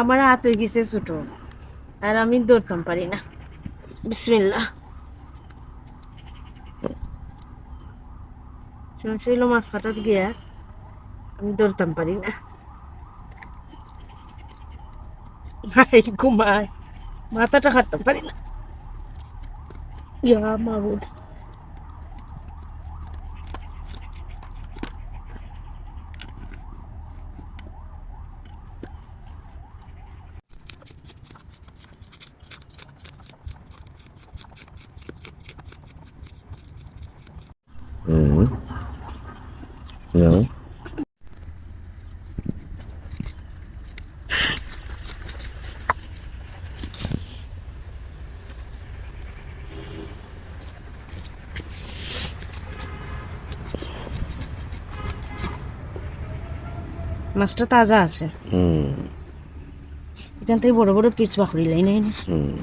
আমার হাত হয়ে গেছে ছোট, আর আমি ধরতাম পারি না। বিসমিল্লা সমস্যা মাছ কাটাতে গিয়া আমি ধরতাম পারি না। ঘুমায়। মাথাটা কাটতাম পারি না। ইয়া মাবুদ। Ja. মাছটা তাজা আছে। হুম এখান থেকে বড় বড় পিস বাকড়ি লাই নাই না হুম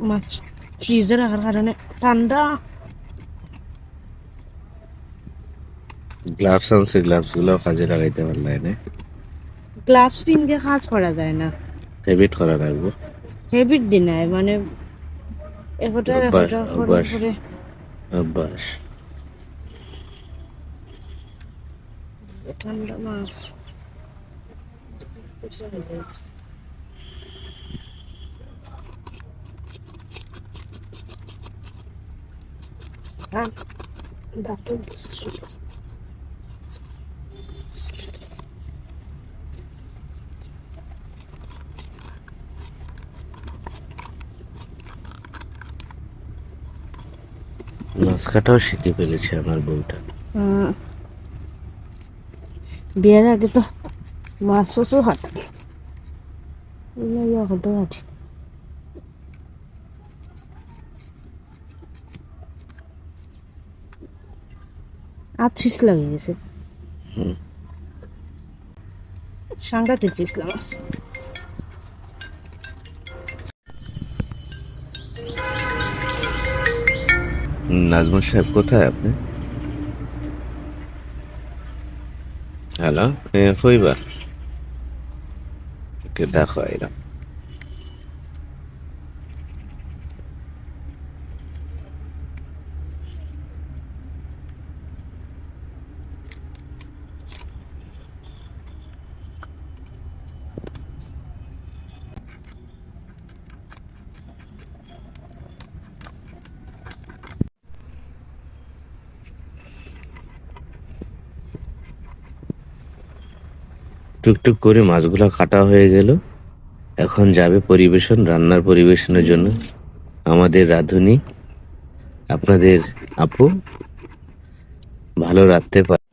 মাছ ফ্রিজে রাখার কারণে ঠান্ডা গ্লাভস আনছে গ্লাভসগুলো কাজে লাগাইতে পারলে না গ্লাভস পিনকে কাজ করা যায় না। হেবিট করা লাগবো। হেবিট দিনায় মানে একটা একটা। করে। অভ্যাস। ঠান্ডা মাছ। হ্যাঁ ডাক্তার বলছে ছোট। মাছ কাটাও শিখে ফেলেছে আমার বউটা হুম। বিয়ের আগে তো মাছ শস্য হাঁটে এখন তো হাঁটি আত্রিশ লাগে গেছে। সাংঘাতিক পিছলা মাছ নাজমুল সাহেব কোথায় আপনি? হ্যালো কইবা কে দেখো এরা টুকটুক করে মাছগুলো কাটা হয়ে গেল। এখন যাবে পরিবেশন, রান্নার পরিবেশনের জন্য। আমাদের রাঁধুনি, আপনাদের আপু, ভালো রাখতে পারে।